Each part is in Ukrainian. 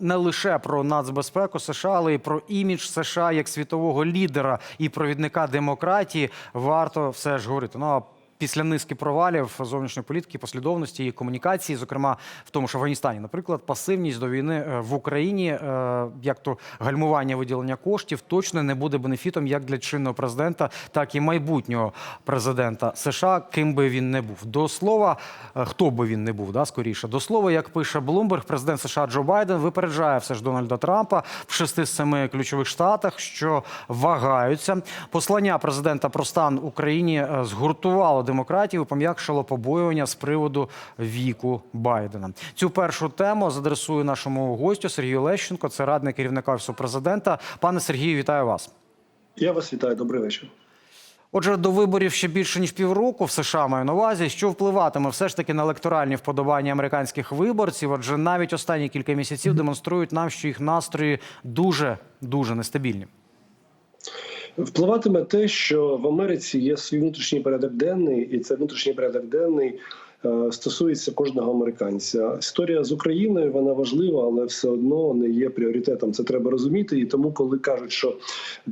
не лише про нацбезпеку США, але й про імідж США як світового лідера і провідника демократії варто все ж говорити. Ну а після низки провалів зовнішньої політики, послідовності і комунікації, зокрема в тому ж Афганістані, наприклад, пасивність до війни е, в Україні, е, як то гальмування виділення коштів, точно не буде бенефітом як для чинного президента, так і майбутнього президента США, ким би він не був. До слова, е, хто би він не був, да, скоріше. До слова, як пише Блумберг, президент США Джо Байден випереджає все ж Дональда Трампа в шести з семи ключових штатах, що вагаються. Послання президента про стан Україні згуртувало демократів і пом'якшило побоювання з приводу віку Байдена. Цю першу тему задресую нашому гостю Сергію Лещенко. Це радник керівника офісу президента. Пане Сергію, вітаю вас. Я вас вітаю, добрий вечір. Отже, до виборів ще більше ніж півроку в США маю на увазі, що впливатиме все ж таки на електоральні вподобання американських виборців. Адже навіть останні кілька місяців демонструють нам, що їх настрої дуже дуже нестабільні. Впливатиме те, що в Америці є свій внутрішній порядок денний, і цей внутрішній порядок денний стосується кожного американця. Історія з Україною вона важлива, але все одно не є пріоритетом. Це треба розуміти. І тому, коли кажуть, що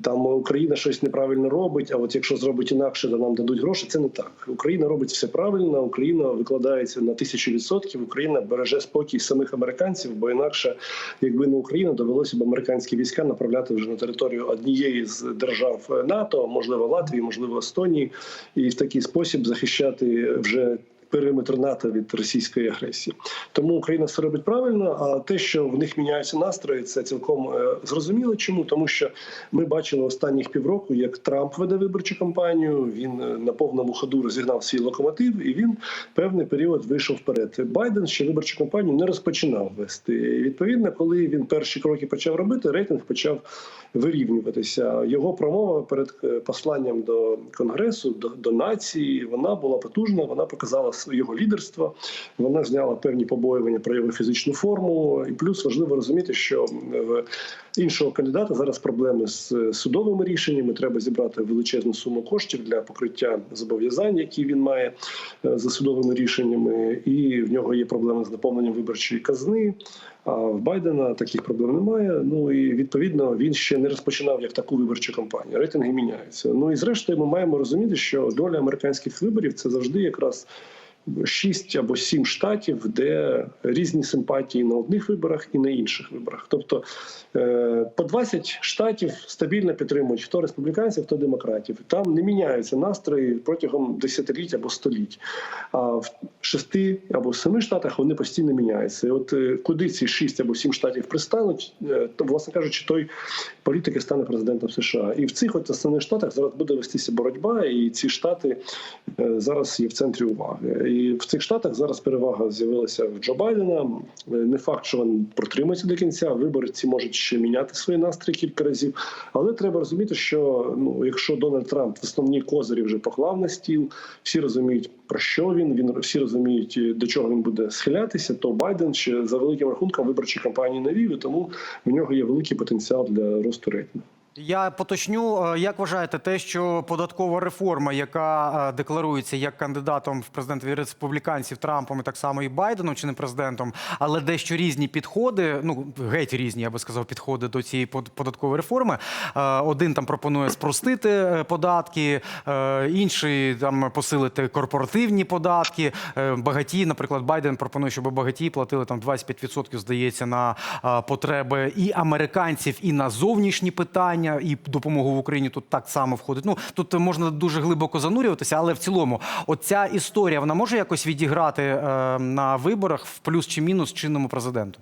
там Україна щось неправильно робить, а от якщо зробить інакше, то нам дадуть гроші. Це не так. Україна робить все правильно. Україна викладається на тисячу відсотків. Україна береже спокій самих американців, бо інакше, якби не Україна, довелося б американські війська направляти вже на територію однієї з держав НАТО, можливо, Латвії, можливо, Естонії, і в такий спосіб захищати вже. Периметр НАТО від російської агресії, тому Україна все робить правильно. А те, що в них міняються настрої, це цілком е, зрозуміло. Чому тому, що ми бачили останніх півроку, як Трамп веде виборчу кампанію. Він е, на повному ходу розігнав свій локомотив, і він певний період вийшов вперед. Байден ще виборчу кампанію не розпочинав вести. І, відповідно, коли він перші кроки почав робити, рейтинг почав вирівнюватися. Його промова перед е, посланням до конгресу, до, до нації, вона була потужна. Вона показала його лідерство. Вона зняла певні побоювання про його фізичну форму. І плюс важливо розуміти, що в іншого кандидата зараз проблеми з судовими рішеннями. Треба зібрати величезну суму коштів для покриття зобов'язань, які він має е, за судовими рішеннями, і в нього є проблеми з наповненням виборчої казни. А в Байдена таких проблем немає. Ну і відповідно він ще не розпочинав як таку виборчу кампанію. Рейтинги міняються. Ну і зрештою, ми маємо розуміти, що доля американських виборів це завжди якраз. Шість або сім штатів, де різні симпатії на одних виборах і на інших виборах. Тобто е, по 20 штатів стабільно підтримують хто республіканців, хто демократів. Там не міняються настрої протягом десятиліть або століть. А в шести або семи штатах вони постійно міняються. І От е, куди ці шість або сім штатів пристануть, е, то власне кажучи, той політик і стане президентом США. І в цих от основних штатах зараз буде вестися боротьба, і ці штати зараз є в центрі уваги. І в цих штатах зараз перевага з'явилася в Джо Байдена. Не факт, що він протримається до кінця. Виборці можуть ще міняти свої настрої кілька разів. Але треба розуміти, що ну, якщо Дональд Трамп в основні козирі вже поклав на стіл, всі розуміють про що він. Він всі розуміють, до чого він буде схилятися. То Байден ще за великим рахунком виборчі кампанії не вів, і тому в нього є великий потенціал для росту рейтингу. Я поточню, е, як вважаєте, те, що податкова реформа, яка е, декларується як кандидатом в президенти республіканців Трампом і так само і Байденом, чи не президентом, але дещо різні підходи, ну геть різні, я би сказав, підходи до цієї податкової реформи. Е, Один там пропонує спростити податки, інший там посилити корпоративні податки. Багаті, наприклад, Байден пропонує, щоб багаті платили там 25%, здається, на потреби і американців, і на зовнішні питання і допомогу в Україні тут так само входить. Ну тут можна дуже глибоко занурюватися, але в цілому, оця історія вона може якось відіграти е, на виборах в плюс чи мінус чинному президенту.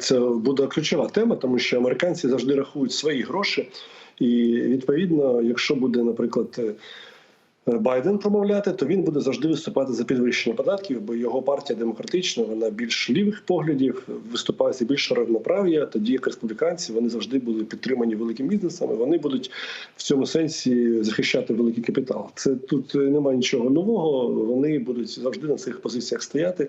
Це буде ключова тема, тому що американці завжди рахують свої гроші, і відповідно, якщо буде, наприклад. Байден промовляти, то він буде завжди виступати за підвищення податків, бо його партія демократична, вона більш лівих поглядів, виступає за більше рівноправ'я. Тоді як республіканці вони завжди були підтримані великим бізнесом. і Вони будуть в цьому сенсі захищати великий капітал. Це тут немає нічого нового. Вони будуть завжди на цих позиціях стояти.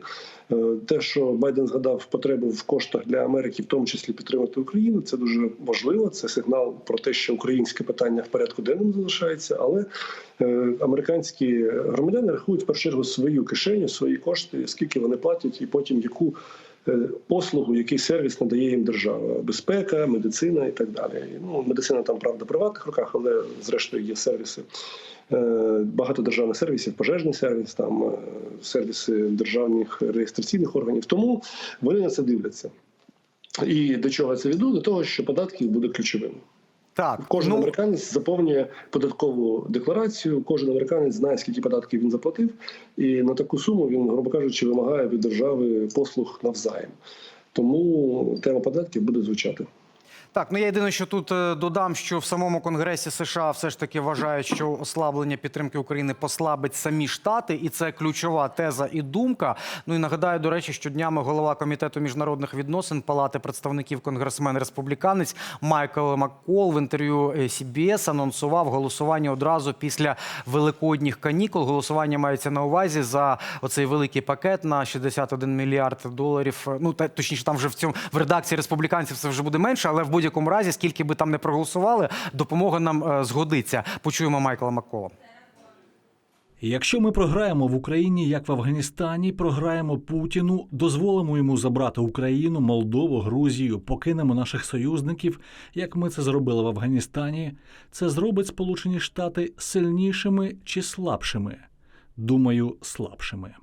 Те, що Байден згадав потребу в коштах для Америки, в тому числі підтримати Україну, це дуже важливо. Це сигнал про те, що українське питання в порядку денному залишається, але американські громадяни рахують в першу чергу свою кишеню, свої кошти, скільки вони платять, і потім яку е, послугу, який сервіс надає їм держава, безпека, медицина і так далі. Ну, медицина там правда в приватних руках, але зрештою є сервіси. е, Багато державних сервісів, пожежний сервіс, там е, сервіси державних реєстраційних органів. Тому вони на це дивляться. І до чого це веду? До того, що податки буде ключовим. Так, Кожен ну, американець заповнює податкову декларацію. Кожен американець знає, скільки податків він заплатив, і на таку суму він, грубо кажучи, вимагає від держави послуг навзаєм. Тому тема податків буде звучати. Так, ну я єдине, що тут е, додам, що в самому Конгресі США все ж таки вважають, що ослаблення підтримки України послабить самі штати, і це ключова теза і думка. Ну і нагадаю, до речі, що днями голова комітету міжнародних відносин Палати представників конгресмен республіканець Майкл Маккол в інтерв'ю е, CBS анонсував голосування одразу після великодніх канікул. Голосування мається на увазі за оцей великий пакет на 61 мільярд доларів. Ну та точніше, там вже в цьому в редакції республіканців це вже буде менше, але в будь-якому разі, скільки би там не проголосували, допомога нам е, згодиться. Почуємо Майкла Маккола. Якщо ми програємо в Україні, як в Афганістані, програємо Путіну, дозволимо йому забрати Україну, Молдову, Грузію, покинемо наших союзників, як ми це зробили в Афганістані, це зробить Сполучені Штати сильнішими чи слабшими? Думаю, слабшими.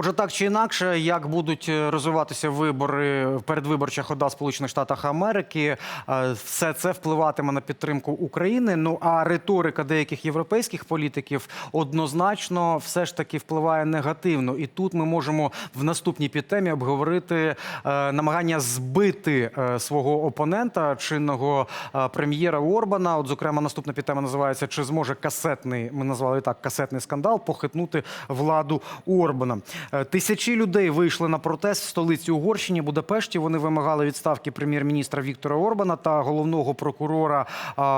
Отже, так чи інакше, як будуть е, розвиватися вибори, передвиборча хода Сполучених Штатах Америки, е, все це впливатиме на підтримку України. Ну а риторика деяких європейських політиків однозначно все ж таки впливає негативно. І тут ми можемо в наступній підтемі обговорити е, намагання збити свого опонента, чинного прем'єра Орбана. От, зокрема, наступна підтема називається Чи зможе касетний, ми назвали так касетний скандал, похитнути владу Орбана. Е, Тисячі людей вийшли на протест в столиці Угорщині Будапешті. Вони вимагали відставки прем'єр-міністра Віктора Орбана та головного прокурора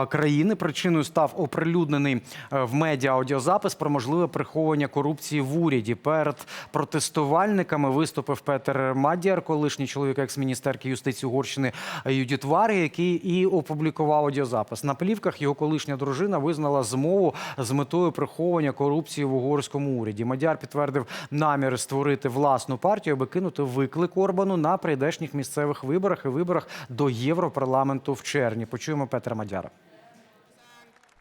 країни. Причиною став оприлюднений е, в медіа аудіозапис про можливе приховування корупції в уряді. Перед протестувальниками виступив Петер Мадіар, колишній чоловік екс-міністерки юстиції Угорщини Юдіт Варі, який і опублікував аудіозапис. На плівках його колишня дружина визнала змову з метою приховування корупції в угорському уряді. Мадяр підтвердив наміри створити власну партію, аби кинути виклик Орбану на прийдешніх місцевих виборах і виборах до Європарламенту в червні. Почуємо Петра Мадяра.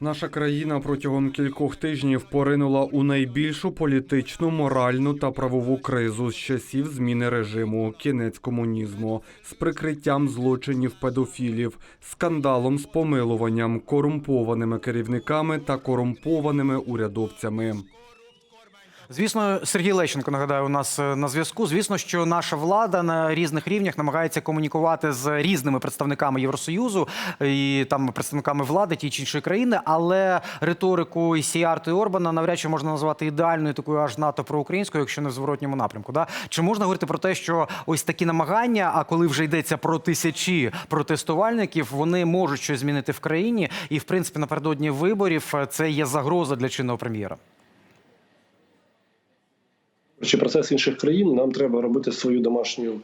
Наша країна протягом кількох тижнів поринула у найбільшу політичну, моральну та правову кризу з часів зміни режиму, кінець комунізму, з прикриттям злочинів педофілів, скандалом з помилуванням, корумпованими керівниками та корумпованими урядовцями. Звісно, Сергій Лещенко нагадаю, у нас е, на зв'язку. Звісно, що наша влада на різних рівнях намагається комунікувати з різними представниками Євросоюзу і там представниками влади тієї чи іншої країни, але риторику і Сіарти Орбана навряд чи можна назвати ідеальною такою аж НАТО проукраїнською, якщо не в зворотньому напрямку. Да? Чи можна говорити про те, що ось такі намагання, а коли вже йдеться про тисячі протестувальників, вони можуть щось змінити в країні, і в принципі напередодні виборів е, це є загроза для чинного прем'єра. Чи процес інших країн нам треба робити свою домашню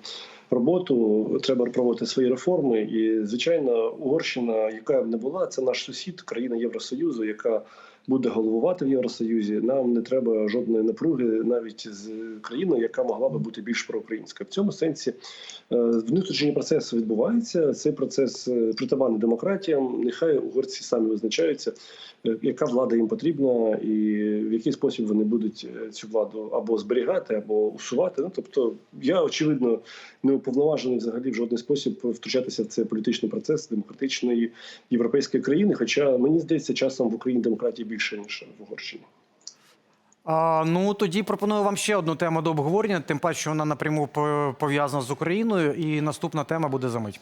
роботу, треба проводити свої реформи. І звичайно, Угорщина, яка б не була, це наш сусід, країна Євросоюзу, яка буде головувати в Євросоюзі. Нам не треба жодної напруги навіть з країною, яка могла би бути більш проукраїнська. В цьому сенсі е, внутрішній процес відбувається. Цей процес е, притаманний демократіям. Нехай угорці самі визначаються, е, яка влада їм потрібна, і в який спосіб вони будуть цю владу або зберігати, або усувати. Ну тобто, я очевидно не уповноважений взагалі в жодний спосіб втручатися в цей політичний процес демократичної європейської країни. Хоча мені здається, часом в Україні демократії більше ніж в Угорщині. А, ну тоді пропоную вам ще одну тему до обговорення, тим паче, що вона напряму по- пов'язана з Україною. І наступна тема буде за мить.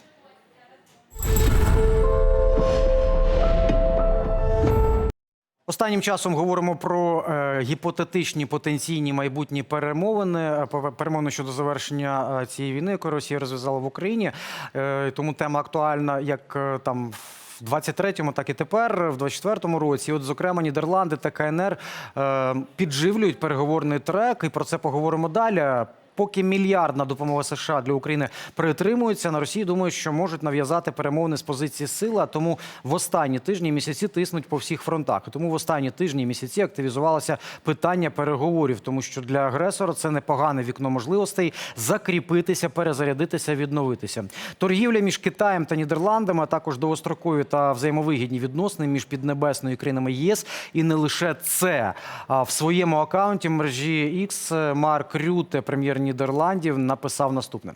Останнім часом говоримо про е, гіпотетичні потенційні майбутні перемовини, е, перемовини щодо завершення е, цієї війни, яку Росія розв'язала в Україні. Тому тема актуальна як там. В 23-му, так і тепер, в 24-му році. І От, зокрема, Нідерланди та КНР підживлюють переговорний трек, і про це поговоримо далі. Поки мільярдна допомога США для України притримується, на Росії думають, що можуть нав'язати перемовини з позиції сили. А тому в останні тижні місяці тиснуть по всіх фронтах. Тому в останні тижні місяці активізувалося питання переговорів, тому що для агресора це непогане вікно можливостей закріпитися, перезарядитися, відновитися. Торгівля між Китаєм та Нідерландами, а також довгострокові та взаємовигідні відносини між піднебесною і країнами ЄС. І не лише це. В своєму акаунті мережі X Марк Рюте, прем'єр Нідерландів, написав наступне.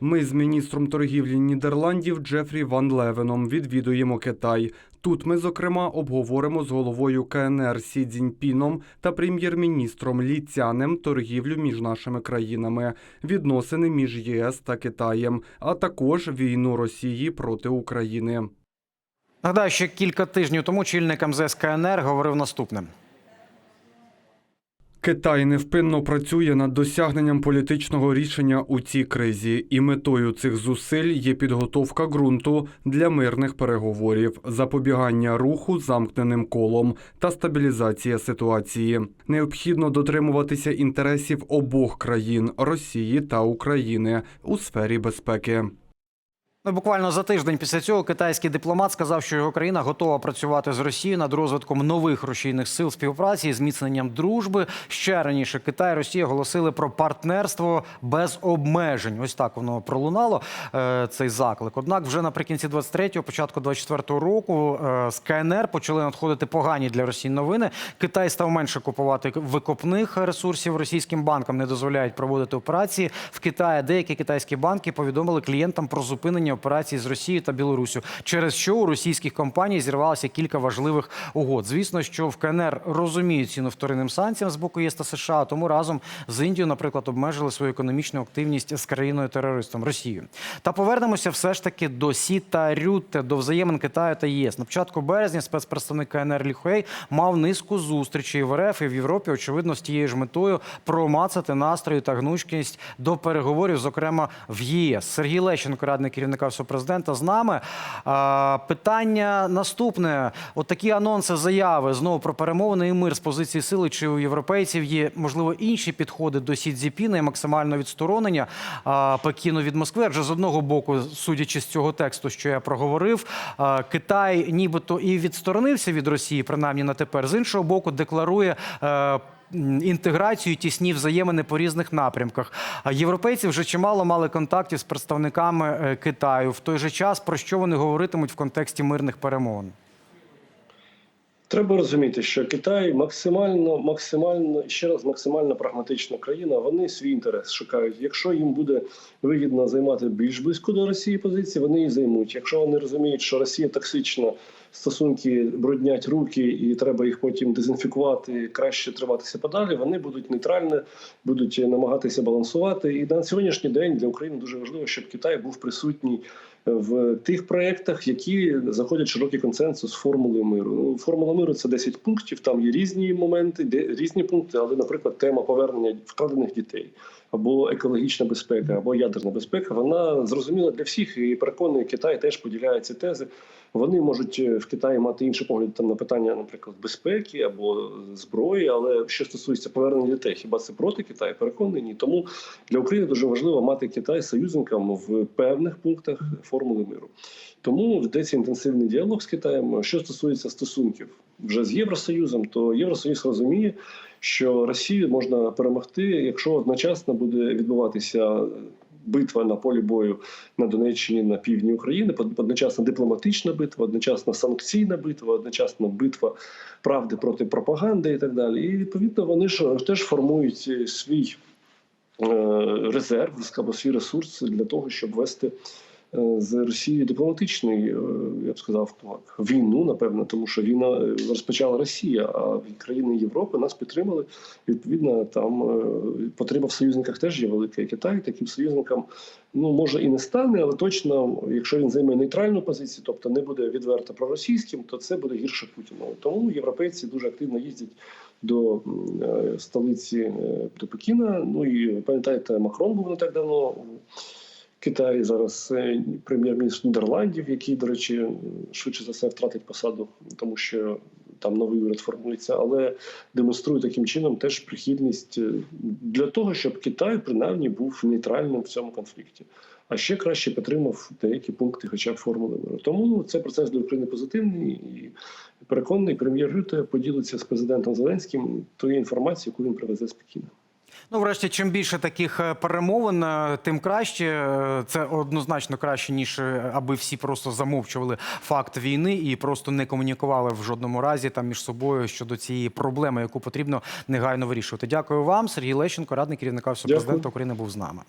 Ми з міністром торгівлі Нідерландів Джефрі Ван Левеном відвідуємо Китай. Тут ми, зокрема, обговоримо з головою КНР Сі Цзіньпіном та прем'єр-міністром Лі Цянем торгівлю між нашими країнами, відносини між ЄС та Китаєм, а також війну Росії проти України. Нагадаю, ще кілька тижнів тому чільник МЗС КНР говорив наступне. Китай невпинно працює над досягненням політичного рішення у цій кризі, і метою цих зусиль є підготовка ґрунту для мирних переговорів, запобігання руху замкненим колом та стабілізація ситуації. Необхідно дотримуватися інтересів обох країн Росії та України у сфері безпеки. Ну, буквально за тиждень після цього китайський дипломат сказав, що його країна готова працювати з Росією над розвитком нових рушійних сил співпраці і зміцненням дружби. Ще раніше Китай і Росія оголосили про партнерство без обмежень. Ось так воно пролунало е, цей заклик. Однак, вже наприкінці 23-го, початку 24-го року е, з КНР почали надходити погані для Росії новини. Китай став менше купувати викопних ресурсів російським банкам. Не дозволяють проводити операції в Китаї. Деякі китайські банки повідомили клієнтам про зупинення операцій з Росією та Білоруссю, через що у російських компаній зірвалося кілька важливих угод. Звісно, що в КНР розуміють ціну вторинним санкціям з боку ЄС та США, тому разом з Індією, наприклад, обмежили свою економічну активність з країною терористом Росією. Та повернемося все ж таки до Сі та Рютте, до взаємин Китаю та ЄС. На початку березня спецпредставник КНР Ліхуей мав низку зустрічей в РФ і в Європі, очевидно, з тією ж метою промацати настрої та гнучкість до переговорів, зокрема в ЄС. Сергій Лещенко, радник керівника Офісу президента, з нами. Питання наступне: от такі анонси, заяви знову про перемовини і мир з позиції сили. Чи у європейців є можливо інші підходи до Сі Цзіпіна і максимального відсторонення Пекіну від Москви? Адже з одного боку, судячи з цього тексту, що я проговорив, Китай нібито і відсторонився від Росії, принаймні на тепер. З іншого боку, декларує. Інтеграцію, тісні взаємини по різних напрямках. А європейці вже чимало мали контактів з представниками е, Китаю. В той же час про що вони говоритимуть в контексті мирних перемовин? Треба розуміти, що Китай максимально, максимально ще раз максимально прагматична країна. Вони свій інтерес шукають. Якщо їм буде вигідно займати більш близько до Росії позиції, вони її займуть. Якщо вони розуміють, що Росія токсична, стосунки бруднять руки, і треба їх потім дезінфікувати, краще триватися подалі. Вони будуть нейтральні, будуть намагатися балансувати. І на сьогоднішній день для України дуже важливо, щоб Китай був присутній в тих проєктах, які заходять широкий консенсус формули миру. Ну, формула миру це 10 пунктів. Там є різні моменти, де різні пункти, але, наприклад, тема повернення вкрадених дітей. Або екологічна безпека, або ядерна безпека, вона зрозуміла для всіх і переконує Китай теж поділяє ці тези. Вони можуть е, в Китаї мати інший погляд там на питання, наприклад, безпеки або зброї. Але що стосується повернення дітей, хіба це проти Китаю? Переконані ні. Тому для України дуже важливо мати Китай союзником в певних пунктах формули миру. Тому ведеться інтенсивний діалог з Китаєм. Що стосується стосунків вже з Євросоюзом, то Євросоюз розуміє, що Росію можна перемогти, якщо одночасно буде відбуватися битва на полі бою на Донеччині на півдні України, одночасно дипломатична битва, одночасно санкційна битва, одночасно битва правди проти пропаганди і так далі. І відповідно вони ж теж формують е, свій е, резерв або свій ресурс для того, щоб вести. Е, З Росією дипломатичний, е, я б сказав, війну, напевно, тому що війна е, розпочала Росія, а країни Європи нас підтримали. Відповідно, там потреба в союзниках теж є велика. Китай таким союзникам ну може і не стане, але точно, якщо він займе нейтральну позицію, тобто не буде відверто проросійським, то це буде гірше Путіну. Тому європейці дуже активно їздять до столиці до Пекіна. Ну і пам'ятаєте, Макрон був не так давно. Китаї зараз е, прем'єр-міністр Нідерландів, який, до речі, швидше за все втратить посаду, тому що там новий уряд формується, але демонструє таким чином теж прихильність е, для того, щоб Китай принаймні був нейтральним в цьому конфлікті. А ще краще підтримав деякі пункти, хоча б формули миру. Тому цей процес для України позитивний і переконаний, прем'єр Рюте поділиться з президентом Зеленським тою інформацією, яку він привезе спокійно. Ну, врешті, чим більше таких е, перемовин, е, тим краще. Е, Це однозначно краще, ніж аби всі просто замовчували факт війни і просто не комунікували в жодному разі там між собою щодо цієї проблеми, яку потрібно негайно вирішувати. Дякую вам, Сергій Лещенко, радник керівника Всього президента України, був з нами.